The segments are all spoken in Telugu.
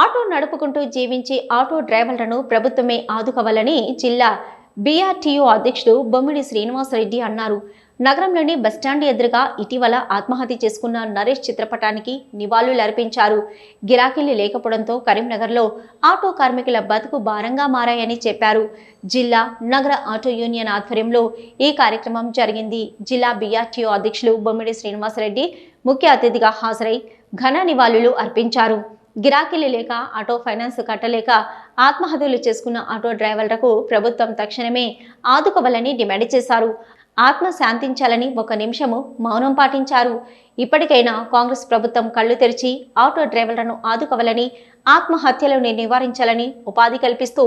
ఆటో నడుపుకుంటూ జీవించే ఆటో డ్రైవర్లను ప్రభుత్వమే ఆదుకోవాలని జిల్లా బీఆర్టీఓ అధ్యక్షుడు బొమ్మిడి శ్రీనివాసరెడ్డి అన్నారు. నగరంలోని బస్టాండ్ ఎదురుగా ఇటీవల ఆత్మహత్య చేసుకున్న నరేష్ చిత్రపటానికి నివాళులు అర్పించారు. గిరాకీలు లేకపోవడంతో కరీంనగర్లో ఆటో కార్మికుల బతుకు భారంగా మారాయని చెప్పారు. జిల్లా నగర ఆటో యూనియన్ ఆధ్వర్యంలో ఈ కార్యక్రమం జరిగింది. జిల్లా బీఆర్టీఓ అధ్యక్షులు బొమ్మిడి శ్రీనివాసరెడ్డి ముఖ్య అతిథిగా హాజరై ఘన నివాళులు అర్పించారు. గిరాకీలు లేక ఆటో ఫైనాన్స్ కట్టలేక ఆత్మహత్యలు చేసుకున్న ఆటో డ్రైవర్లకు ప్రభుత్వం తక్షణమే ఆదుకోవాలని డిమాండ్ చేశారు. ఆత్మ శాంతించాలని ఒక నిమిషము మౌనం పాటించారు. ఇప్పటికైనా కాంగ్రెస్ ప్రభుత్వం కళ్ళు తెరిచి ఆటో డ్రైవర్లను ఆదుకోవాలని ఆత్మహత్యలను నివారించాలని ఉపాధి కల్పిస్తూ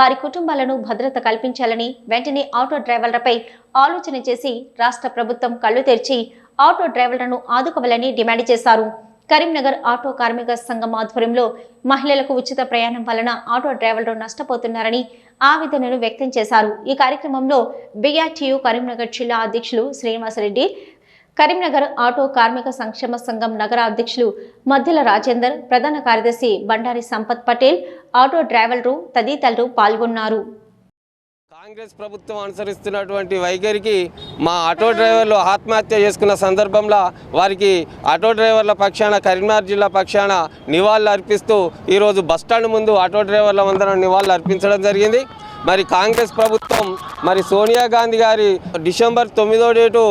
వారి కుటుంబాలను భద్రత కల్పించాలని వెంటనే ఆటో డ్రైవర్లపై ఆలోచన చేసి రాష్ట్ర ప్రభుత్వం కళ్ళు తెరిచి ఆటో డ్రైవర్లను ఆదుకోవాలని డిమాండ్ చేశారు. కరీంనగర్ ఆటో కార్మిక సంఘం ఆధ్వర్యంలో మహిళలకు ఉచిత ప్రయాణం వలన ఆటో డ్రైవర్లు నష్టపోతున్నారని ఆవేదనను వ్యక్తం చేశారు. ఈ కార్యక్రమంలో బిఆర్టీయు కరీంనగర్ జిల్లా అధ్యక్షులు శ్రీనివాసరెడ్డి కరీంనగర్ ఆటో కార్మిక సంక్షేమ సంఘం నగర అధ్యక్షులు మధ్యల రాజేందర్ ప్రధాన కార్యదర్శి బండారి సంపత్ పటేల్ ఆటో డ్రైవర్లు తదితరులు పాల్గొన్నారు. కాంగ్రెస్ ప్రభుత్వం అనుసరిస్తున్నటువంటి వైఖరికి మా ఆటో డ్రైవర్లు ఆత్మహత్య చేసుకున్న సందర్భంలో వారికి ఆటో డ్రైవర్ల పక్షాన కరీంనగర్ జిల్లా పక్షాన నివాళులు అర్పిస్తూ ఈరోజు బస్టాండ్ ముందు ఆటో డ్రైవర్ల అందరం నివాళులు అర్పించడం జరిగింది. మరి కాంగ్రెస్ ప్రభుత్వం మరి సోనియా గాంధీ గారి డిసెంబర్ తొమ్మిదో డేటు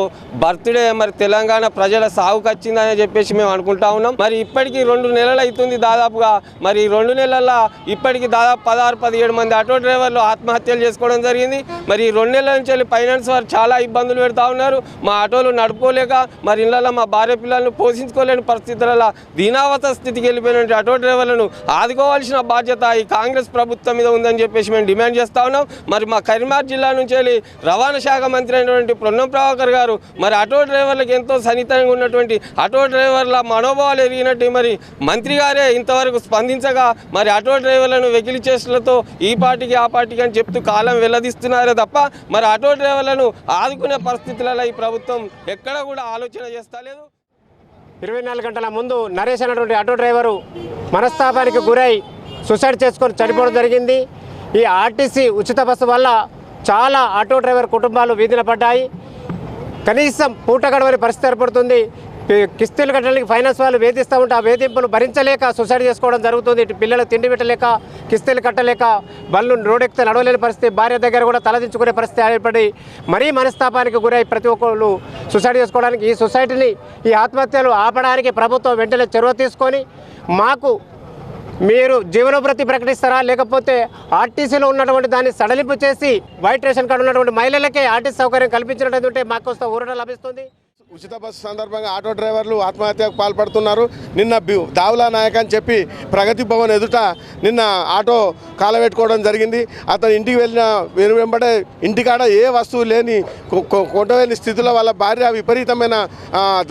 బర్త్డే మరి తెలంగాణ ప్రజల సాగుకు వచ్చిందని చెప్పేసి మేము అనుకుంటా ఉన్నాం. మరి ఇప్పటికీ రెండు నెలలు అవుతుంది దాదాపుగా. మరి రెండు నెలల్లో ఇప్పటికి దాదాపు పదహారు పదిహేడు మంది ఆటో డ్రైవర్లు ఆత్మహత్యలు చేసుకోవడం జరిగింది. మరి రెండు నెలల నుంచి వెళ్ళి ఫైనాన్స్ వారు చాలా ఇబ్బందులు పెడతా ఉన్నారు. మా ఆటోలు నడుపుకోలేక మరి ఇళ్ళల్లో మా భార్య పిల్లలను పోషించుకోలేని పరిస్థితులలో దీనావత స్థితికి వెళ్ళిపోయిన ఆటో డ్రైవర్లను ఆదుకోవాల్సిన బాధ్యత ఈ కాంగ్రెస్ ప్రభుత్వం మీద ఉందని చెప్పేసి మేము డిమాండ్ చేస్తాం ఉన్నాం. మరి మా కరీంనగర్ జిల్లా నుంచి వెళ్ళి రవాణా శాఖ మంత్రి అయినటువంటి పొన్నం ప్రభాకర్ గారు మరి ఆటో డ్రైవర్లకు ఎంతో సన్నిహితంగా ఉన్నటువంటి ఆటో డ్రైవర్ల మనోభావాలు ఎరిగినట్టు మరి మంత్రి గారే ఇంతవరకు స్పందించగా మరి ఆటో డ్రైవర్లను వెకిలి చేష్టలతో ఈ పార్టీకి ఆ పార్టీకి అని చెప్తూ కాలం వెల్లదిస్తున్నారే తప్ప మరి ఆటో డ్రైవర్లను ఆదుకునే పరిస్థితులలో ఈ ప్రభుత్వం ఎక్కడ కూడా ఆలోచన చేస్తలేదు. ఇరవై నాలుగు గంటల ముందు నరేష్ అనేటువంటి ఆటో డ్రైవరు మనస్తాపానికి గురై సూసైడ్ చేసుకొని చనిపోవడం జరిగింది. ఈ ఆర్టీసీ ఉచిత బస్సు వల్ల చాలా ఆటో డ్రైవర్ కుటుంబాలు వీధిన పడ్డాయి. కనీసం పూట గడవని పరిస్థితి ఏర్పడుతుంది. కిస్తీలు కట్టడానికి ఫైనాన్స్ వాళ్ళు వేధిస్తూ ఉంటే ఆ వేధింపులు భరించలేక సూసైడ్ చేసుకోవడం జరుగుతుంది. ఇటు పిల్లలకు తిండి పెట్టలేక కిస్తీలు కట్టలేక బళ్ళు రోడ్డెక్కితే నడవలేని పరిస్థితి భార్య దగ్గర కూడా తలదించుకునే పరిస్థితి ఏర్పడి మరీ మనస్తాపానికి గురై ప్రతి ఒక్కరు సూసైడ్ చేసుకోవడానికి ఈ సొసైటీని ఈ ఆత్మహత్యలు ఆపడానికి ప్రభుత్వం వెంటనే చొరవ తీసుకొని మాకు మీరు జీవనోభృతి ప్రకటిస్తారా? లేకపోతే ఆర్టీసీలో ఉన్నటువంటి దాన్ని సడలింపు చేసి వైట్ రేషన్ కార్డు ఉన్నటువంటి మహిళలకే ఆర్టీసీ సౌకర్యం కల్పించినట్టు మాకు వస్తే ఊరట లభిస్తుంది. ఉచిత బస్సు సందర్భంగా ఆటో డ్రైవర్లు ఆత్మహత్యకు పాల్పడుతున్నారు. నిన్న దావులా నాయక్ అని చెప్పి ప్రగతి భవన్ ఎదుట నిన్న ఆటో కాలబెట్టుకోవడం జరిగింది. అతను ఇంటికి వెళ్ళిన వెను వెంబడే ఇంటికాడ ఏ వస్తువు లేని కొండవేని స్థితిలో వాళ్ళ భార్య విపరీతమైన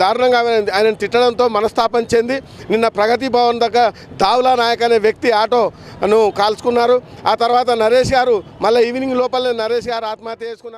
దారుణంగా ఆయన- తిట్టడంతో మనస్తాపం చెంది నిన్న ప్రగతి భవన్ దగ్గర దావులా నాయక్ అనే వ్యక్తి ఆటోను కాల్చుకున్నారు. ఆ తర్వాత నరేష్ గారు మళ్ళీ ఈవినింగ్ లోపలనే నరేష్ గారు ఆత్మహత్య చేసుకున్నారు.